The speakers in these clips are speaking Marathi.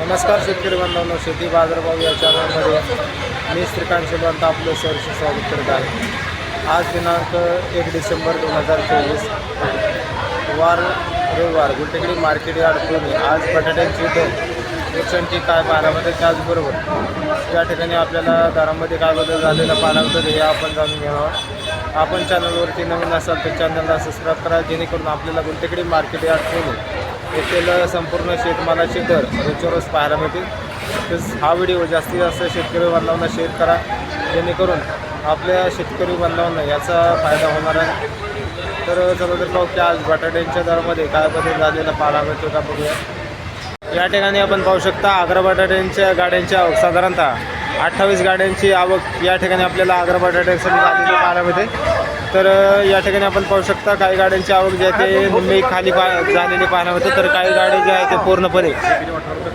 नमस्कार शेतकरी बांधवांनो शेती बाजारभाव या चॅनलमध्ये मी श्रीकांत शिवंत आपलं सहर्ष स्वागत करत आहे. आज दिनांक एक डिसेंबर दोन हजार चोवीस वार रविवार गुलटेकडी मार्केट यार्ड पुणे. आज बटाट्यांची दर एकशंटी काय पाहायला मिळते त्याचबरोबर या ठिकाणी आपल्याला दरामध्ये काय बदल झालेला पाहायला मिळतो हे आपण जाणून घेणार आहोत. आपण चॅनलवरती नवीन असाल तर चॅनलला सबस्क्राईब करा जेणेकरून आपल्याला गुलटेकडी मार्केट यार्ड ठेवून येथील संपूर्ण शेतमालाचे दर रोजच्या रोज पाहायला मिळतील. तसेच हा व्हिडिओ जास्तीत जास्त शेतकरी बांधवांना शेअर करा जेणेकरून आपल्या शेतकरी बांधवांना याचा फायदा होणार आहे. तर चला तर पाहू की आज बटाट्यांच्या दरामध्ये काय बदल झालेला पाहायला मिळतो का बघूया. या ठिकाणी आपण पाहू शकता आग्रा बटाट्यांच्या गाड्यांच्या साधारणतः अठ्ठावीस गाड्यांची आवक या ठिकाणी आपल्याला आग्रा बटाट्यासाठी झालेली पाहायला तर या ठिकाणी आपण पाहू शकता काही गाड्यांची आवक जी आहे ते मुंबई खाली पा झालेली पाहायला मिळते. तर काही गाड्या ज्या आहे ते पूर्णपणे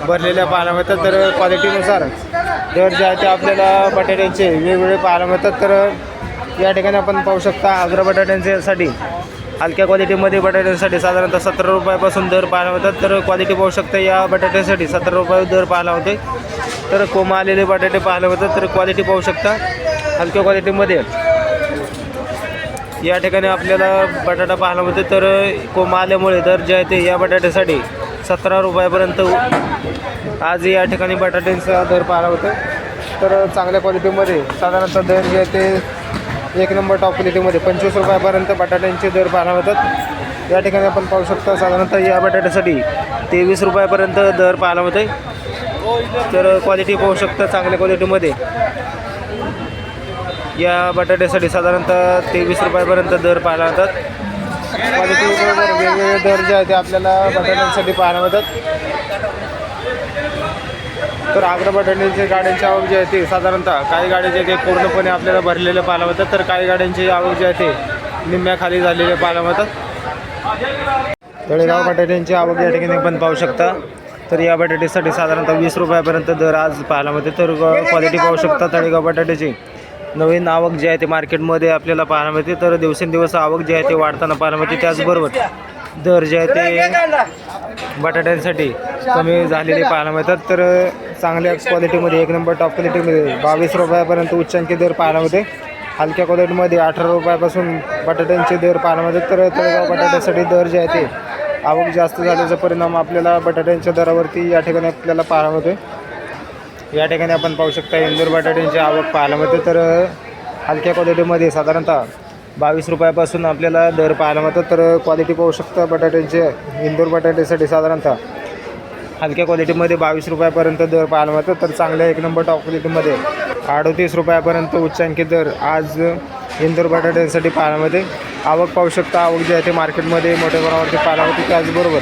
भरलेल्या पाहायला मिळतात. तर क्वालिटीनुसार दर जे आहे ते आपल्याला बटाट्यांचे वेगवेगळे पाहायला मिळतात. तर या ठिकाणी आपण पाहू शकता आग्रा बटाट्यांच्यासाठी हलक्या क्वालिटीमध्ये बटाट्यांसाठी साधारणतः सतरा रुपयापासून दर पाहायला होतात तर क्वालिटी पाहू शकता या बटाट्यासाठी सतरा रुपये दर पाहायला होते तर कोमा आलेले बटाटे पाहिलं होतं तर क्वालिटी पाहू शकता. हलक्या क्वालिटीमध्ये या ठिकाणी आपल्याला बटाटा पाहायला होतं तर कोमा आल्यामुळे दर जे आहे ते या बटाट्यासाठी सतरा रुपयापर्यंत आज या ठिकाणी बटाट्यांचा दर पाहायला होतं. तर चांगल्या क्वालिटीमध्ये साधारणतः दर जे आहे ते एक नंबर टॉप क्वालिटीमध्ये पंचवीस रुपयापर्यंत बटाट्यांचे दर पाहायला होतात या ठिकाणी आपण पाहू शकता साधारणतः या बटाट्यासाठी तेवीस रुपयापर्यंत दर पाहायला होते. तर क्वालिटी पाहू शकता चांगल्या क्वालिटीमध्ये या बटाट्यासाठी साधारणतः तेवीस रुपयापर्यंत दर पाहायला होतात क्वालिटी वेगवेगळे दर जे आहे ते आपल्याला बटाट्यांसाठी पाहायला मिळतात. तर आग्रा बटाट्यांचे गाड्यांची आवक जी आहे ते साधारणतः काही गाड्या जे ते पूर्णपणे आपल्याला भरलेले पाहायला मिळतात तर काही गाड्यांची आवक जी आहे ते निम्म्या खाली झालेले पाहायला मिळतात. तळेगाव बटाट्यांची आवक या ठिकाणी पण पाहू शकता. तर या बटाट्यासाठी साधारणतः वीस रुपयापर्यंत दर आज पाहायला मिळते. तर क्वालिटी पाहू शकता तळेगाव बटाट्याची. नवीन आवक जी आहे ते मार्केटमध्ये आपल्याला पाहायला मिळते. तर दिवसेंदिवस आवक जी आहे ते वाढताना पाहायला मिळते. त्याचबरोबर दर जे आहे ते बटाट्यांसाठी कमी झालेले पाहायला मिळतात. तर चांगल्या क्वालिटीमध्ये एक नंबर टॉप क्वालिटीमध्ये बावीस रुपयापर्यंत उच्चांकी दर पाहायला मिळते. हलक्या क्वालिटीमध्ये अठरा रुपयापासून बटाट्यांचे दर पाहायला मिळतात. तर तळेगाव बटाट्यासाठी दर जे आहे ते आवक जास्त झाल्याचा परिणाम आपल्याला बटाट्यांच्या दरावरती या ठिकाणी आपल्याला पाहायला मिळते या ठिकाणी आपण पाहू शकता इंदूर बटाट्यांची आवक पाहायला मिळते. तर हलक्या क्वालिटीमध्ये साधारणतः बावीस रुपयापासून आपल्याला दर पाहायला मिळतात. तर क्वालिटी पाहू शकता बटाट्यांचे इंदूर बटाट्यासाठी साधारणतः हलक्या क्वालिटीमध्ये बावीस रुपयापर्यंत दर पाहायला मिळतात. तर चांगल्या एक नंबर टॉप क्वालिटीमध्ये अडतीस रुपयापर्यंत उच्चांकी दर आज इंदूर बटाट्यांसाठी पाहायला मिळते. आवक पाहू शकता. आवक जी आहे ते मार्केटमध्ये मोठ्या प्रमाणावरती पाहायला मिळते. त्याचबरोबर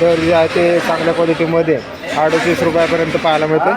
तर जे आहे ते चांगल्या क्वालिटीमध्ये अडतीस रुपयापर्यंत पाहायला मिळतं.